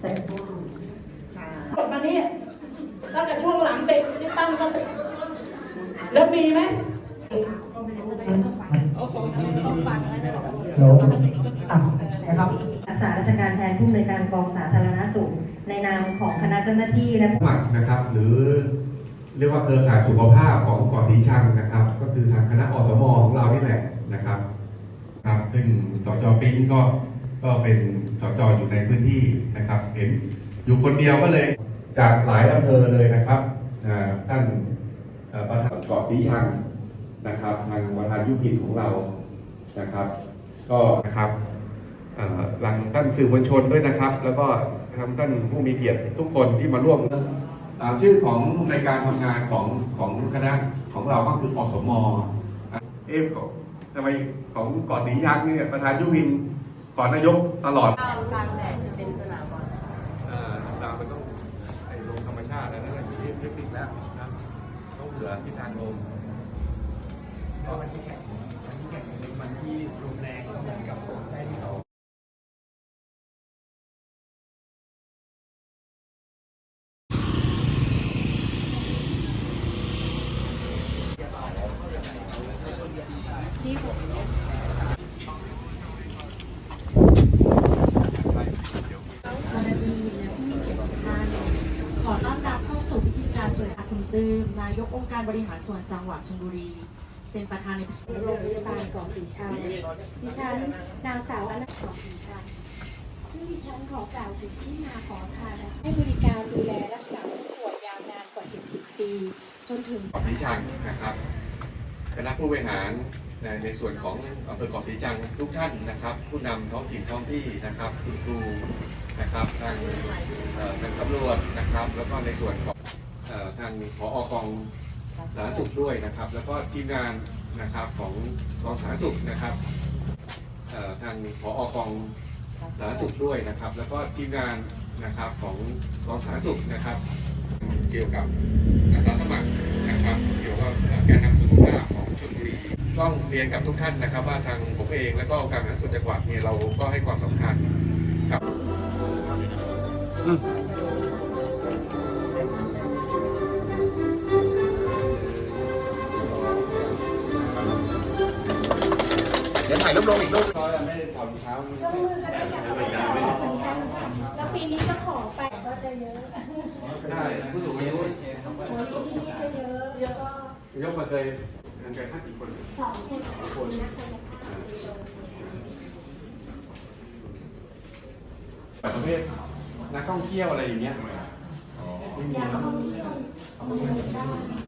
แต่กดมานี่ตั้งแต่ช่วงหลังเด็กที่ตั้งสติแล้วมีไหมเดี๋ยวอะนะครับรักษาราชการแทนผู้อำนวยการกองสาธารณสุขในนามของคณะเจ้าหน้าที่และสมัครนะครับ หรือเรียกว่าเครือข่ายสุขภาพของเกาะสีชังนะครับ ก็คือทางคณะอสมของเรานี่แหละนะครับ ครับ ซึ่งสจปิ้งก็ ก็เป็นสจอยู่ในพื้นที่นะครับ เห็นอยู่คนเดียวก็เลยจากหลายอำเภอเลยนะครับท่านประธานเกาะสีชังนะครับ ทางประธานยุพินของเรานะครับ ก็นะครับหลังท่านสื่อมวลชนด้วยนะครับ แล้วก็ทางท่านผู้มีเกียรติทุกคนที่มาร่วมอ่าชื่อของในการทำงานของของคณะของเราก็คืออสมอะเอ๊ะทำไมของเกาะสียักษ์เนี่ยประธานยุวิน ก่อนนายกตลอดกลางกลางแดดเป็นสนามบอลเอ่อดาวมันต้องไอ้ลมธรรมชาติแล้วนั่นแหละอยู่ที่เทคนิคแล้วนะต้องเหลือทิศทางลมวันที่แข่งวันที่แข่งเป็นวันที่รุนแรงเหมือนกับได้ที่สองที่ผมเนี่ย เจ้าหน้าที่และผู้มีเกียรติทุกท่านขอต้อนรับเข้า สู่พิธีการเปิดอาคุณตื้มนายกองค์การบริหารส่วนจังหวัดชลบุรี เป็นประธานในพิธีโรงพยาบาลเกาะสีชังดิฉันนางสาวอนันต์เกาะสีชังซึ่งดิฉันขอกล่าวถึงที่มาของอาคารให้บริการดูแลรักษาผู้ป่วยยาวนานกว่า 70 ปี จนถึงเกาะสีชังนะครับคณะผู้บริหาร ในในส่วนของอำเภอเกาะสีชังทุกท่านนะครับ ผู้นำท้องถิ่นท้องที่นะครับคุณครูนะครับทางทางตำรวจนะครับ แล้วก็ในส่วนของทางผอกองสาธารณสุขด้วยนะครับ แล้วก็ทีมงานนะครับของกองสาธารณสุขนะครับทางผอกองสาธารณสุขด้วยนะครับ แล้วก็ทีมงานนะครับของกองสาธารณสุขนะครับ เกี่ยวกับอาสาสมัครนะครับเกี่ยวกับการนำสุขภาพของ ต้องเรียนกับทุกท่านนะครับ ว่าทางผมเองและก็องค์การบริหารส่วนจังหวัดเนี่ยเราก็ให้ความสำคัญกับเดี๋ยวถ่ายรูปลงอีกรูปไม่ได้ถอดรองเท้าแล้วปีนี้ก็ขอไปก็จะเยอะได้ผู้สูงอายุโอ้ยที่นี่จะเยอะเยอะก็ยกมาเคย เคยพักกี่คนสองคนสองคนนะคนละห้ากิโลแบบประเภทนักท่องเที่ยวอะไรอย่างเงี้ยไม่มีอยากเนอะท่องเที่ยว